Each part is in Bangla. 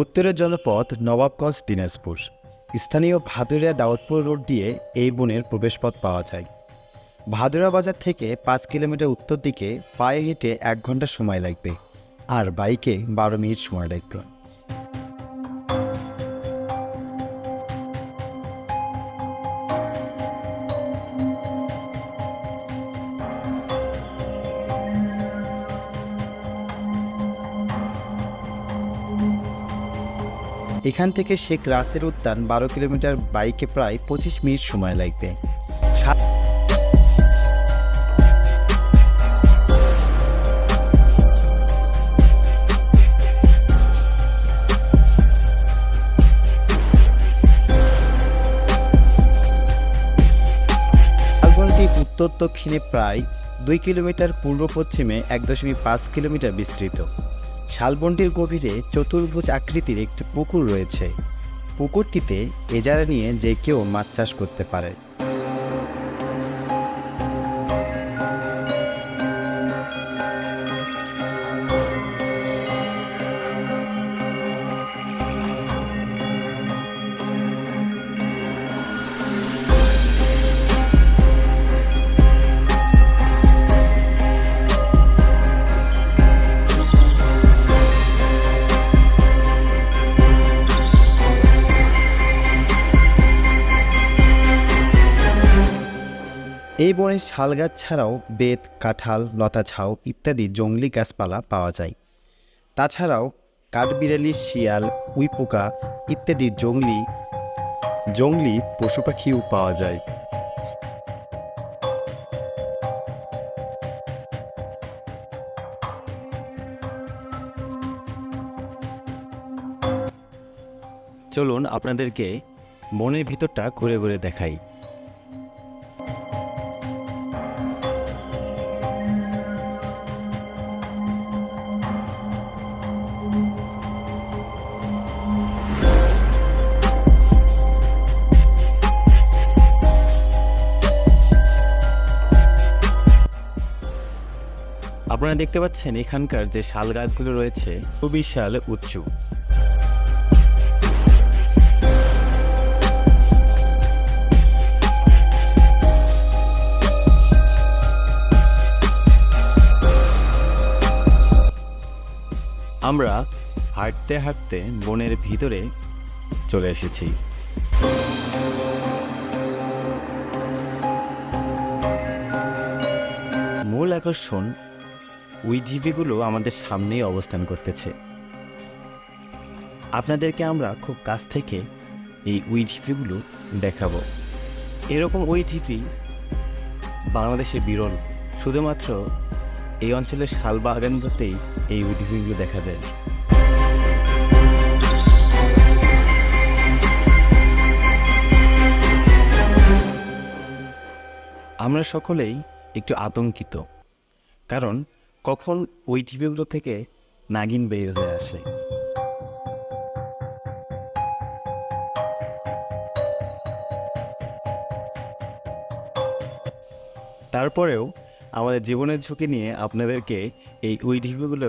উত্তরের জনপথ নবাবগঞ্জ, দিনাজপুর। স্থানীয় ভাদুরিয়া দাউদপুর রোড দিয়ে এই বনের প্রবেশপথ পাওয়া যায়। ভাদুরা বাজার থেকে পাঁচ কিলোমিটার উত্তর দিকে পায়ে হেঁটে এক ঘণ্টা সময় লাগবে, আর বাইকে বারো মিনিট সময় লাগবে। এখান থেকে শেখ রাসের উদ্যান বারো কিলোমিটার বাইকে প্রায় পঁচিশ মিনিট সময় লাগবে। উত্তর দক্ষিণে প্রায় দুই কিলোমিটার পূর্ব পশ্চিমে এক দশমিক পাঁচ কিলোমিটার বিস্তৃত। শালবনটির গভীরে চতুর্ভুজ আকৃতির একটি পুকুর রয়েছে। পুকুরটিতে এজারা নিয়ে যে কেউ মাছ চাষ করতে পারে। এই বনে শাল গাছ ছাড়াও বেত, কাঁঠাল লতা ঝাউ ইত্যাদি জংলি গাছপালা পাওয়া যায়। তাছাড়াও কাঠবিড়ালি, শিয়াল, উইপোকা ইত্যাদি জংলি জংলি পশু পাখিও পাওয়া যায়। চলুন আপনাদেরকে বনের ভিতরটা ঘুরে ঘুরে দেখাই। আপনারা দেখতে পাচ্ছেন এখানকার যে শাল গাছগুলো রয়েছে সুবিশাল উঁচু আমরা হাঁটতে হাঁটতে বনের ভিতরে চলে এসেছি। মূল আকর্ষণ ওই ঢিপিগুলো আমাদের সামনেই অবস্থান করতেছে। আপনাদেরকে আমরা খুব কাছ থেকে এই উই ঢিপিগুলো দেখাবো। এরকম ওই ঢিপি বাংলাদেশে বিরল। শুধুমাত্র এই অঞ্চলের শাল বাগানগুলোতেই এই উই ঢিপিগুলো দেখা যায়। আমরা সকলেই একটু আতঙ্কিত, কারণ কখন ওই টিভিগুলো থেকে নাগিন বের হয়ে আসে? তারপরেও আমাদের জীবনের ঝুঁকি নিয়ে আপনাদেরকে এই উই টিভিগুলো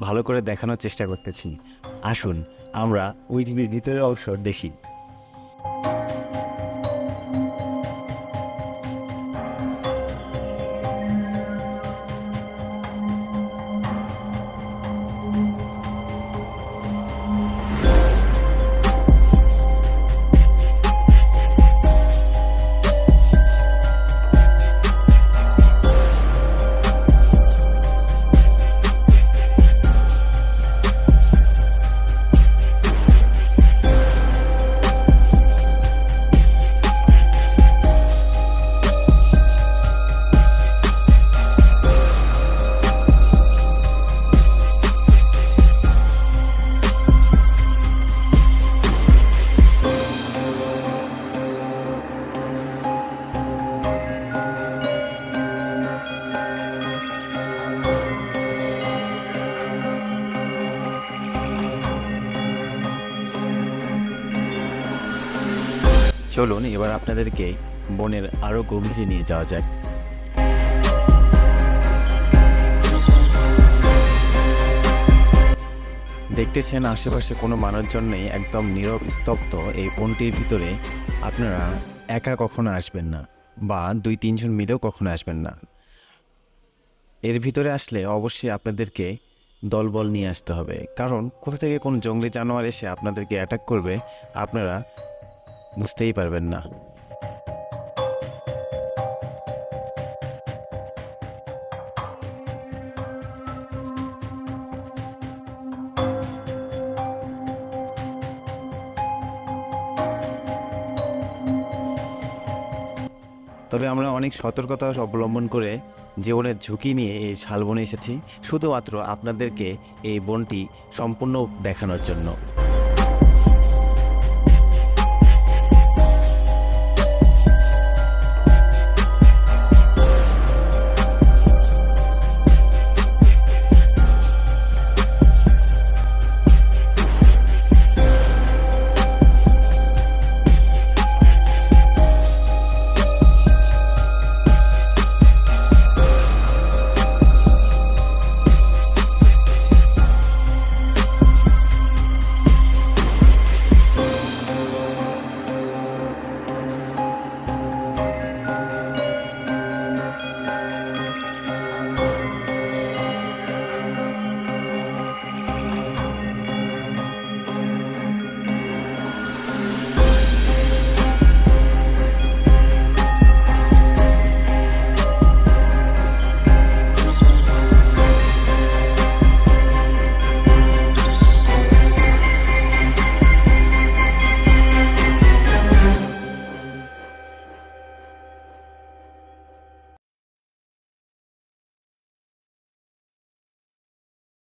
ভালো করে দেখানোর চেষ্টা করতেছি। আসুন, আমরা উই টিভির ভিতরের অংশ দেখি। চলুন, এবার আপনাদেরকে বনের আরও গভীরে নিয়ে যাওয়া যাক। দেখতেছেন, আশেপাশে কোনো মানুষজন নেই, একদম নীরব, স্তব্ধ। এই বনটির ভিতরে আপনারা একা কখনো আসবেন না, বা দুই, তিনজন মিলেও কখনো আসবেন না। এর ভিতরে আসলে অবশ্যই আপনাদেরকে দলবল নিয়ে আসতে হবে, কারণ কোথা থেকে কোন জঙ্গলি জানোয়ার এসে আপনাদেরকে অ্যাটাক করবে, আপনারা বুঝতেই পারবেন না। তবে আমরা অনেক সতর্কতা অবলম্বন করে জীবনের ঝুঁকি নিয়ে এই শালবনে এসেছি, শুধুমাত্র আপনাদেরকে এই বনটি সম্পূর্ণ দেখানোর জন্য।